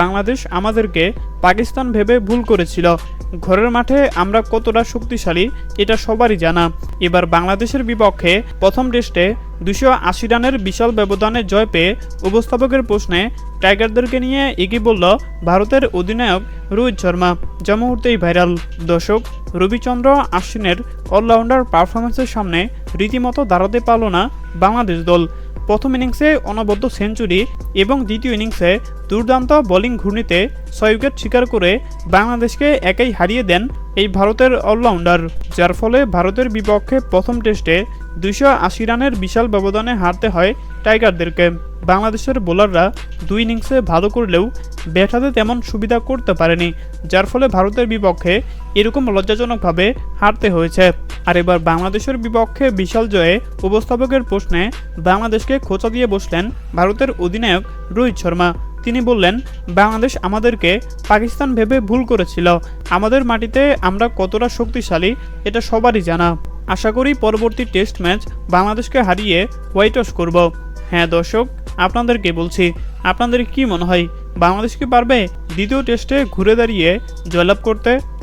বাংলাদেশ আমাদেরকে পাকিস্তান ভেবে ভুল করেছিল। ঘরের মাঠে আমরা কতটা শক্তিশালী, এটা সবারই জানা। এবার বাংলাদেশের বিপক্ষে প্রথম টেস্টে দুশো আশি রানের বিশাল ব্যবধানে জয় পেয়ে উপস্থাপকের প্রশ্নে টাইগারদেরকে নিয়ে এগিয়ে বলল ভারতের অধিনায়ক রোহিত শর্মা, যা মুহূর্তেই ভাইরাল। দর্শক, রবিচন্দ্র আশ্বিনের অলরাউন্ডার পারফরমেন্সের সামনে রীতিমতো দাঁড়াতে পারল না বাংলাদেশ দল। প্রথম ইনিংসে অনবদ্য সেঞ্চুরি এবং দ্বিতীয় ইনিংসে দুর্দান্ত বোলিং ঘূর্ণিতে ছয় উইকেট শিকার করে বাংলাদেশকে একাই হারিয়ে দেন এই ভারতের অলরাউন্ডার, যার ফলে ভারতের বিপক্ষে প্রথম টেস্টে দুইশো আশি রানের বিশাল ব্যবধানে হারতে হয় টাইগারদেরকে। বাংলাদেশের বোলাররা দুই ইনিংসে ভালো করলেও ব্যাট হাতে তেমন সুবিধা করতে পারেনি, যার ফলে ভারতের বিপক্ষে এরকম লজ্জাজনকভাবে হারতে হয়েছে। আর এবার বাংলাদেশের বিপক্ষে বিশাল জয়ে উপস্থাপকের প্রশ্নে বাংলাদেশকে খোঁচা দিয়ে বসলেন ভারতের অধিনায়ক রোহিত শর্মা। তিনি বললেন, বাংলাদেশ আমাদেরকে পাকিস্তান ভেবে ভুল করেছিল। আমাদের মাটিতে আমরা কতটা শক্তিশালী, এটা সবারই জানা। আশা করি পরবর্তী টেস্ট ম্যাচ বাংলাদেশকে হারিয়ে হোয়াইট ওয়াশ করব। হ্যাঁ দর্শক, আপনাদেরকে বলছি, আপনাদের কি মনে হয়, বাংলাদেশ কি পারবে দ্বিতীয় টেস্টে ঘুরে দাঁড়িয়ে জয়লাভ করতে?